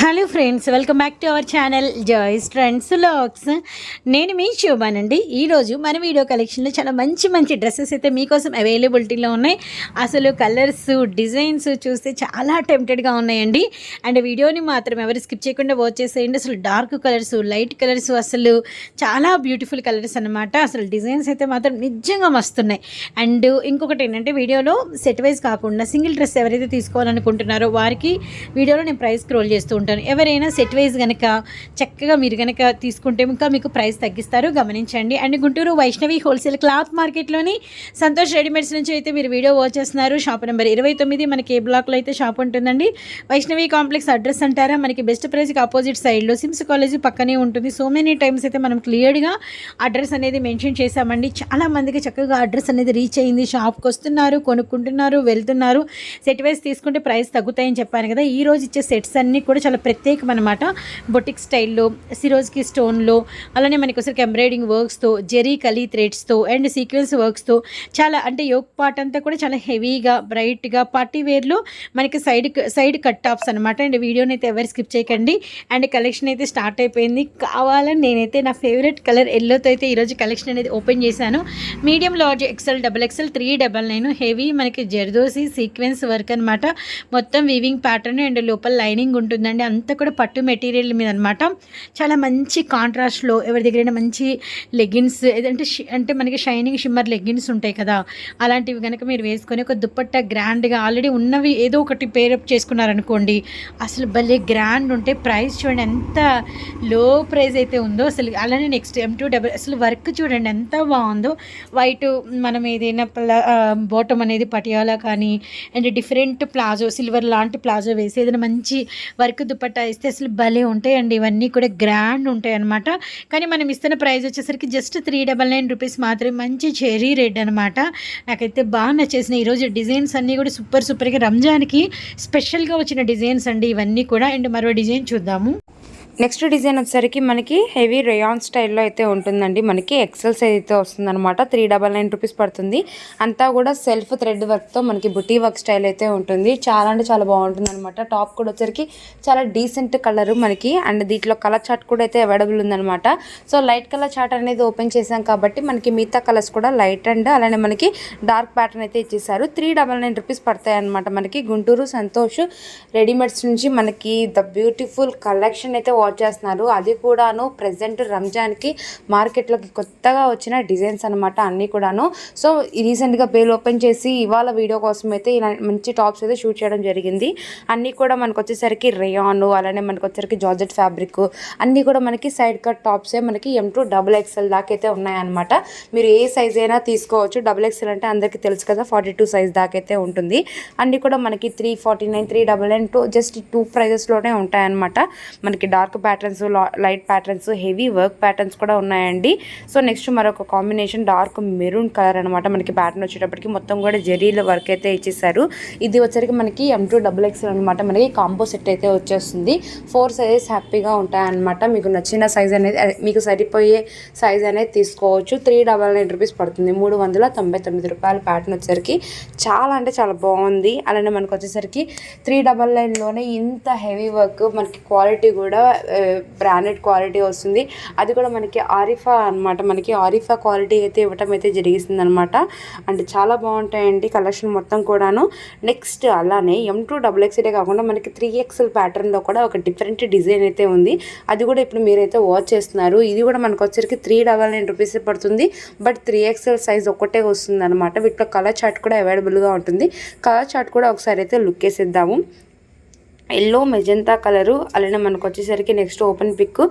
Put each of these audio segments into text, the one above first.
Hello friends welcome back to our channel Joys Trends lakhs. నేను మీ శోభానండి ఈరోజు మన వీడియో కలెక్షన్లో చాలా మంచి మంచి డ్రెస్సెస్ అయితే మీకోసం అవైలబిలిటీలో ఉన్నాయి. అసలు కలర్స్ డిజైన్స్ చూస్తే చాలా టెంప్టెడ్గా ఉన్నాయండి. అండ్ వీడియోని మాత్రం ఎవరు స్కిప్ చేయకుండా వాచ్ చేసేయండి. అసలు డార్క్ కలర్స్ లైట్ కలర్స్ అసలు చాలా బ్యూటిఫుల్ కలర్స్ అన్నమాట. అసలు డిజైన్స్ అయితే మాత్రం నిజంగా మస్తున్నాయి. అండ్ ఇంకొకటి ఏంటంటే వీడియోలో సెట్ వైజ్ కాకుండా సింగిల్ డ్రెస్ ఎవరైతే తీసుకోవాలనుకుంటున్నారో వారికి వీడియోలో నేను ప్రైస్ స్క్రోల్ చేస్తూ అనుకుంటాను ఎవరైనా సెట్ వైజ్ కనుక చక్కగా మీరు కనుక తీసుకుంటే ఇంకా మీకు ప్రైస్ తగ్గిస్తారు. గమనించండి. And Guntur Vaishnavi wholesale cloth మార్కెట్లోని Santosh readymades నుంచి అయితే మీరు వీడియో వాచ్ చేస్తున్నారు. షాప్ నెంబర్ ఇరవై తొమ్మిది మనకి ఏ బ్లాక్లో అయితే షాప్ ఉంటుందండి. వైష్ణవి కాంప్లెక్స్ అడ్రస్ అంటారా? మనకి బెస్ట్ ప్రైస్కి ఆపోజిట్ సైడ్లో సిమ్స్ కాలేజీ పక్కనే ఉంటుంది. సో మెనీ టైమ్స్ అయితే మనం క్లియర్గా అడ్రస్ అనేది మెన్షన్ చేశామండి. చాలా మందికి చక్కగా అడ్రస్ అనేది రీచ్ అయింది. షాప్కి వస్తున్నారు కొనుక్కుంటున్నారు వెళ్తున్నారు. సెట్ వైజ్ తీసుకుంటే ప్రైస్ తగ్గుతాయని చెప్పాను కదా. ఈ రోజు ఇచ్చే సెట్స్ అన్నీ కూడా చాలా ప్రత్యేకం అనమాట బొటిక్ స్టైల్లో సిరోజ్కి స్టోన్లో అలానే మనకి ఒకసారి ఎంబ్రాయిడింగ్ వర్క్స్తో జెరీ కలీ థ్రెడ్స్తో అండ్ సీక్వెన్స్ వర్క్స్తో చాలా అంటే యోగ్ పార్ట్ అంతా కూడా చాలా హెవీగా బ్రైట్గా పార్టీ వేర్లో మనకి సైడ్ సైడ్ కట్ టాప్స్ అనమాట అండ్ వీడియోని అయితే ఎవరు స్కిప్ చేయకండి. అండ్ కలెక్షన్ అయితే స్టార్ట్ అయిపోయింది. కావాలని నేనైతే నా ఫేవరెట్ కలర్ ఎల్లోతో అయితే ఈరోజు కలెక్షన్ అనేది ఓపెన్ చేశాను. Medium large XL double XL three double nine heavy మనకి జర్దోసి సీక్వెన్స్ వర్క్ అనమాట మొత్తం వీవింగ్ ప్యాటర్న్ అండ్ లోపల లైనింగ్ ఉంటుందండి. అంతా కూడా పట్టు మెటీరియల్ మీద అనమాట చాలా మంచి కాంట్రాస్ట్లో ఎవరి దగ్గరైనా మంచి లెగ్గిన్స్ ఏదంటే షి- అంటే మనకి షైనింగ్ షిమ్మర్ లెగ్గిన్స్ ఉంటాయి కదా అలాంటివి కనుక మీరు వేసుకొని ఒక దుప్పట్ట గ్రాండ్గా ఆల్రెడీ ఉన్నవి ఏదో ఒకటి పేరప్ చేసుకున్నారనుకోండి అసలు భలే గ్రాండ్ ఉంటే ప్రైస్ చూడండి ఎంత లో ప్రైస్ అయితే ఉందో అసలు అలానే నెక్స్ట్ ఎం టూ డబల్ అసలు వర్క్ చూడండి ఎంత బాగుందో. వైట్ మనం ఏదైనా బాటమ్ అనేది పటియాలా కానీ అండ్ డిఫరెంట్ ప్లాజో సిల్వర్ లాంటి ప్లాజో వేసి ఏదైనా మంచి వర్క్ దుపట్టా ఇస్తే అసలు భలే ఉంటాయండి. ఇవన్నీ కూడా గ్రాండ్ ఉంటాయి అనమాట కానీ మనం ఇస్తున్న ప్రైస్ వచ్చేసరికి just three double nine rupees మాత్రమే. మంచి చెరీ రెడ్ అనమాట నాకైతే బాగా నచ్చేసిన ఈరోజు డిజైన్స్ అన్నీ కూడా సూపర్ సూపర్గా రంజాన్కి స్పెషల్గా వచ్చిన డిజైన్స్ అండి ఇవన్నీ కూడా. అండ్ మరో డిజైన్ చూద్దాము. నెక్స్ట్ డిజైన్ వచ్చేసరికి మనకి హెవీ రేయాన్ స్టైల్లో అయితే ఉంటుందండి. మనకి ఎక్సెల్ సైజ్ అయితే వస్తుంది అనమాట త్రీ డబల్ నైన్ రూపీస్ పడుతుంది. అంతా కూడా సెల్ఫ్ థ్రెడ్ వర్క్తో మనకి బుటీ వర్క్ స్టైల్ అయితే ఉంటుంది. చాలా అంటే చాలా బాగుంటుంది అనమాట టాప్ కూడా వచ్చరికి చాలా డీసెంట్ కలర్ మనకి. అండ్ దీంట్లో కలర్ చార్ట్ కూడా అయితే అవైలబుల్ ఉందనమాట సో లైట్ కలర్ చార్ట్ అనేది ఓపెన్ చేసాం కాబట్టి మనకి మిగతా కలర్స్ కూడా లైట్ అండ్ అలానే మనకి డార్క్ ప్యాటర్న్ అయితే ఇచ్చేసారు త్రీ డబల్ నైన్ రూపీస్ పడతాయి అనమాట మనకి. గుంటూరు సంతోష్ రెడీమేడ్స్ నుంచి మనకి ద బ్యూటిఫుల్ కలెక్షన్ అయితే వాచ్ చేస్తున్నారు. అది కూడాను ప్రజెంట్ రంజాన్కి మార్కెట్లోకి కొత్తగా వచ్చిన డిజైన్స్ అనమాట అన్నీ కూడాను. సో రీసెంట్గా బేల్ ఓపెన్ చేసి ఇవాళ వీడియో కోసం అయితే ఇలా మంచి టాప్స్ అయితే షూట్ చేయడం జరిగింది. అన్నీ కూడా మనకు వచ్చేసరికి రేయాన్ అలానే మనకు వచ్చేసరికి జార్జెట్ ఫ్యాబ్రిక్ అన్నీ కూడా మనకి సైడ్ కట్ టాప్సే మనకి ఎం టూ డబుల్ ఎక్స్ఎల్ దాకా అయితే ఉన్నాయన్నమాట. మీరు ఏ సైజ్ అయినా తీసుకోవచ్చు. డబుల్ ఎక్స్ఎల్ అంటే అందరికీ తెలుసు కదా ఫార్టీ టూ సైజ్ దాకా అయితే ఉంటుంది. అన్నీ కూడా మనకి three forty nine three double nine two just two ప్రైజెస్లోనే ఉంటాయన్నమాట. మనకి dark patterns light patterns heavy work patterns కూడా ఉన్నాయండి. సో నెక్స్ట్ మరొక కాంబినేషన్ డార్క్ మెరూన్ కలర్ అనమాట మనకి ప్యాటర్న్ వచ్చేటప్పటికి మొత్తం కూడా జెరీల వర్క్ అయితే ఇచ్చేసారు ఇది వచ్చరికి మనకి ఎం టూ డబుల్ ఎక్స్ఎల్ అనమాట మనకి కాంబో సెట్ అయితే వచ్చేస్తుంది. ఫోర్ సైజెస్ హ్యాపీగా ఉంటాయన్నమాట. మీకు నచ్చిన సైజ్ అనేది మీకు సరిపోయే సైజ్ అనేది తీసుకోవచ్చు. త్రీ డబల్ నైన్ రూపీస్ పడుతుంది. మూడు వందల తొంభై తొమ్మిది రూపాయల ప్యాటర్న్ వచ్చేసరికి చాలా అంటే చాలా బాగుంది. అలానే మనకు వచ్చేసరికి త్రీ డబల్ నైన్లోనే ఇంత హెవీ వర్క్ మనకి క్వాలిటీ కూడా బ్రాండెడ్ క్వాలిటీ వస్తుంది. అది కూడా మనకి ఆరిఫా అన్నమాట. మనకి ఆరిఫా క్వాలిటీ అయితే ఇవ్వటం అయితే జరిగిస్తుంది అనమాట అంటే చాలా బాగుంటాయండి కలెక్షన్ మొత్తం కూడాను. నెక్స్ట్ అలానే ఎం టూ డబుల్ ఎక్స్ఏ కాకుండా మనకి త్రీ ఎక్స్ఎల్ ప్యాటర్న్లో కూడా ఒక డిఫరెంట్ డిజైన్ అయితే ఉంది. అది కూడా ఇప్పుడు మీరైతే వాచ్ చేస్తున్నారు. ఇది కూడా మనకు వచ్చరికి త్రీ డబల్ నైన్ రూపీస్ పడుతుంది. బట్ త్రీ ఎక్స్ఎల్ సైజ్ ఒక్కటే వస్తుంది అనమాట వీటిలో కలర్ చార్ట్ కూడా అవైలబుల్గా ఉంటుంది. కలర్ చార్ట్ కూడా ఒకసారి అయితే లుక్ వేసేద్దాము ఎల్లో మెజంతా కలరు. అలానే మనకు వచ్చేసరికి నెక్స్ట్ ఓపెన్ పిక్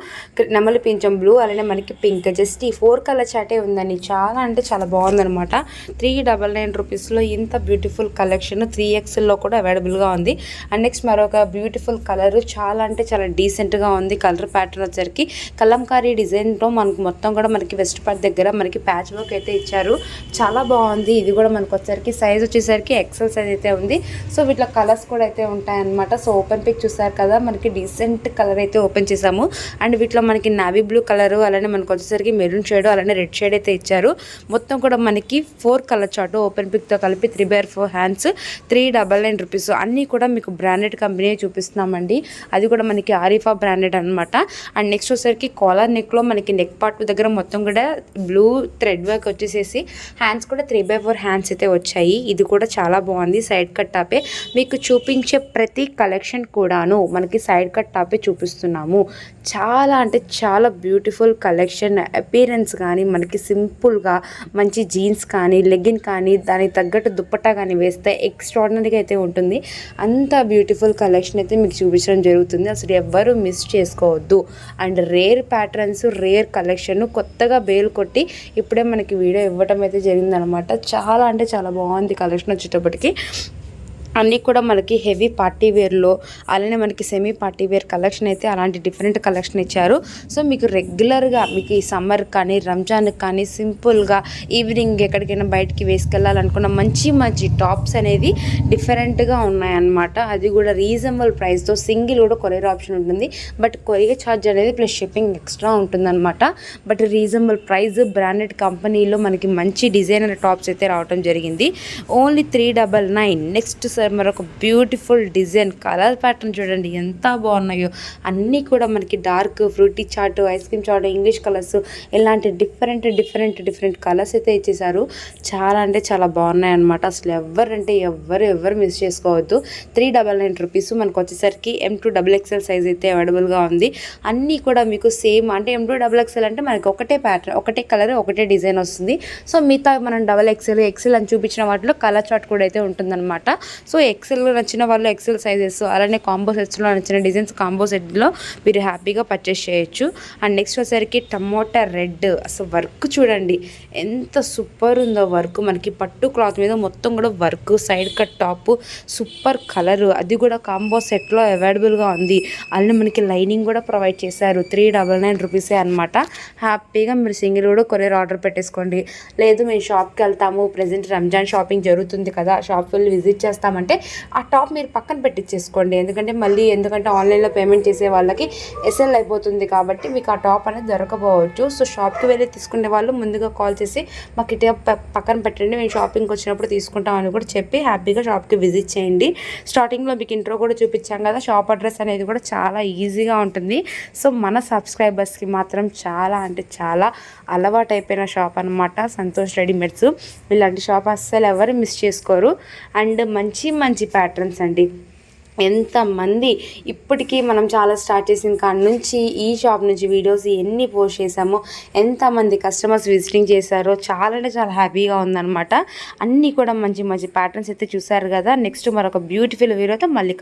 నెమలి పింఛం బ్లూ అలానే మనకి పింక్ జస్ట్ ఈ ఫోర్ కలర్ చాటే ఉందండి. చాలా అంటే చాలా బాగుందనమాట త్రీ డబల్ నైన్ రూపీస్లో ఇంత బ్యూటిఫుల్ కలెక్షన్ త్రీ ఎక్స్ఎల్లో కూడా అవైలబుల్గా ఉంది. అండ్ నెక్స్ట్ మరొక బ్యూటిఫుల్ కలర్ చాలా అంటే చాలా డీసెంట్గా ఉంది. కలర్ ప్యాటర్న్ వచ్చేసరికి కలంకారీ డిజైన్తో మనకు మొత్తం కూడా మనకి వెస్ట్ పార్ట్ దగ్గర మనకి ప్యాచ్ వర్క్ అయితే ఇచ్చారు. చాలా బాగుంది. ఇది కూడా మనకు వచ్చేసరికి సైజ్ వచ్చేసరికి ఎక్సెల్ సైజ్ అయితే ఉంది. సో వీటిలో కలర్స్ కూడా అయితే ఉంటాయన్నమాట. సో ఓపెన్ పిక్ చూసారు కదా మనకి డీసెంట్ కలర్ అయితే ఓపెన్ చేసాము అండ్ వీటిలో మనకి నావీ బ్లూ కలర్ అలానే మనకు వచ్చేసరికి మెరూన్ షేడ్ అలానే రెడ్ షేడ్ అయితే ఇచ్చారు. మొత్తం కూడా మనకి ఫోర్ కలర్ చాటు ఓపెన్ పిక్తో కలిపి three by four hands three double nine rupees అన్నీ కూడా మీకు బ్రాండెడ్ కంపెనీ చూపిస్తున్నామండి. అది కూడా మనకి ఆరిఫా బ్రాండెడ్ అనమాట అండ్ నెక్స్ట్ వచ్చేసరికి కాలర్ నెక్లో మనకి నెక్ పార్ట్ దగ్గర మొత్తం కూడా బ్లూ థ్రెడ్ వర్క్ వచ్చేసేసి హ్యాండ్స్ కూడా త్రీ బై ఫోర్ హ్యాండ్స్ అయితే వచ్చాయి. ఇది కూడా చాలా బాగుంది సైడ్ కట్టాపే మీకు చూపించే ప్రతి కలెక్షన్ కూడాను మనకి సైడ్ కట్ టాపే చూపిస్తున్నాము. చాలా అంటే చాలా బ్యూటిఫుల్ కలెక్షన్ అపీరెన్స్ కానీ మనకి సింపుల్గా మంచి జీన్స్ కానీ లెగ్గిన్ కానీ దానికి తగ్గట్టు దుప్పట్టా కానీ వేస్తే ఎక్స్ట్రాడినరీగా అయితే ఉంటుంది. అంత బ్యూటిఫుల్ కలెక్షన్ అయితే మీకు చూపించడం జరుగుతుంది. అసలు ఎవ్వరూ మిస్ చేసుకోవద్దు. And rare patterns rare collection కొత్తగా బేల్ కొట్టి ఇప్పుడే మనకి వీడియో ఇవ్వటం అయితే జరిగిందనమాట. చాలా అంటే చాలా బాగుంది కలెక్షన్ వచ్చేటప్పటికి. అన్నీ కూడా మనకి హెవీ పార్టీ వేర్లో అలానే మనకి సెమీ పార్టీ వేర్ కలెక్షన్ అయితే అలాంటి డిఫరెంట్ కలెక్షన్ ఇచ్చారు. సో మీకు రెగ్యులర్గా మీకు ఈ సమ్మర్ కానీ రంజాన్కి కానీ సింపుల్గా ఈవినింగ్ ఎక్కడికైనా బయటికి వేసుకెళ్ళాలనుకున్న మంచి మంచి టాప్స్ అనేది డిఫరెంట్గా ఉన్నాయన్నమాట. అది కూడా రీజనబుల్ ప్రైస్తో సింగిల్ కూడా కొరియర్ ఆప్షన్ ఉంటుంది. బట్ కొరియర్ ఛార్జ్ అనేది ప్లస్ షిప్పింగ్ ఎక్స్ట్రా ఉంటుందన్నమాట. బట్ రీజనబుల్ ప్రైస్ బ్రాండెడ్ కంపెనీలో మనకి మంచి డిజైనర్ టాప్స్ అయితే రావడం జరిగింది. Only three double nine next sir మరొక బ్యూటిఫుల్ డిజైన్ కలర్ ప్యాటర్న్ చూడండి ఎంత బాగున్నాయో. అన్నీ కూడా మనకి dark fruity chart ice cream chart English colours ఇలాంటి డిఫరెంట్ డిఫరెంట్ డిఫరెంట్ కలర్స్ అయితే ఇచ్చేసారు చాలా అంటే చాలా బాగున్నాయి అనమాట అసలు ఎవరంటే ఎవ్వరు ఎవరు మిస్ చేసుకోవద్దు. త్రీ డబల్ నైన్ రూపీస్ మనకు వచ్చేసరికి M to double XL size అయితే అవైలబుల్గా ఉంది. అన్నీ కూడా మీకు సేమ్ అంటే ఎం టూ డబుల్ ఎక్స్ఎల్ అంటే మనకి ఒకటే ప్యాటర్న్ ఒకటే కలర్ ఒకటే డిజైన్ వస్తుంది. సో మిగతా మనం డబల్ ఎక్స్ఎల్ ఎక్స్ఎల్ అని చూపించిన వాటిలో కలర్ చాట్ కూడా అయితే ఉంటుందన్నమాట. సో ఎక్సెల్ నచ్చిన వాళ్ళు ఎక్సెల్ సైజెస్ అలానే కాంబో సెట్స్లో నచ్చిన డిజైన్స్ కాంబో సెట్లో మీరు హ్యాపీగా పర్చేస్ చేయొచ్చు. అండ్ నెక్స్ట్ వచ్చేసరికి టమోటా రెడ్ అసలు వర్క్ చూడండి ఎంత సూపర్ ఉందో వర్క్ మనకి పట్టు క్లాత్ మీద మొత్తం కూడా work side cut top super colour అది కూడా కాంబో సెట్లో అవైలబుల్గా ఉంది. అలానే మనకి లైనింగ్ కూడా ప్రొవైడ్ చేశారు. త్రీ డబల్ నైన్ రూపీసే అనమాట హ్యాపీగా మీరు సింగిల్ కూడా కొరియర్ ఆర్డర్ పెట్టేసుకోండి. లేదు మేము షాప్కి వెళ్తాము. ప్రజెంట్ రంజాన్ షాపింగ్ జరుగుతుంది కదా షాప్ వెళ్ళి విజిట్ చేస్తామంటే ఆ టాప్ మీరు పక్కన పెట్టించేసుకోండి ఎందుకంటే మళ్ళీ ఎందుకంటే ఆన్లైన్లో పేమెంట్ చేసే వాళ్ళకి ఎస్ఎల్ అయిపోతుంది కాబట్టి మీకు ఆ టాప్ అనేది దొరకపోవచ్చు సో షాప్కి వెళ్ళి తీసుకునే వాళ్ళు ముందుగా కాల్ చేసి మాకు ఇటే పక్కన పెట్టండి. మేము షాపింగ్కి వచ్చినప్పుడు తీసుకుంటాం అని కూడా చెప్పి హ్యాపీగా షాప్కి విజిట్ చేయండి. స్టార్టింగ్లో మీకు ఇంట్రో కూడా చూపించాం కదా షాప్ అడ్రస్ అనేది కూడా చాలా ఈజీగా ఉంటుంది. సో మన సబ్స్క్రైబర్స్కి మాత్రం చాలా అంటే చాలా అలవాటు అయిపోయిన షాప్ అనమాట సంతోష్ రెడీమేడ్స్. ఇలాంటి షాప్ అస్సలు ఎవరు మిస్ చేసుకోరు. అండ్ మంచి మంచి మంచి ప్యాటర్న్స్ అండి. ఎంతమంది ఇప్పటికీ మనం చాలా స్టార్ట్ చేసిన కాడ నుంచి ఈ షాప్ నుంచి వీడియోస్ ఎన్ని పోస్ట్ చేసామో ఎంతమంది కస్టమర్స్ విజిటింగ్ చేశారో చాలా అంటే చాలా హ్యాపీగా ఉందన్నమాట. అన్నీ కూడా మంచి మంచి ప్యాటర్న్స్ అయితే చూసారు కదా. నెక్స్ట్ మరొక బ్యూటిఫుల్ వీడియోతో మళ్ళీ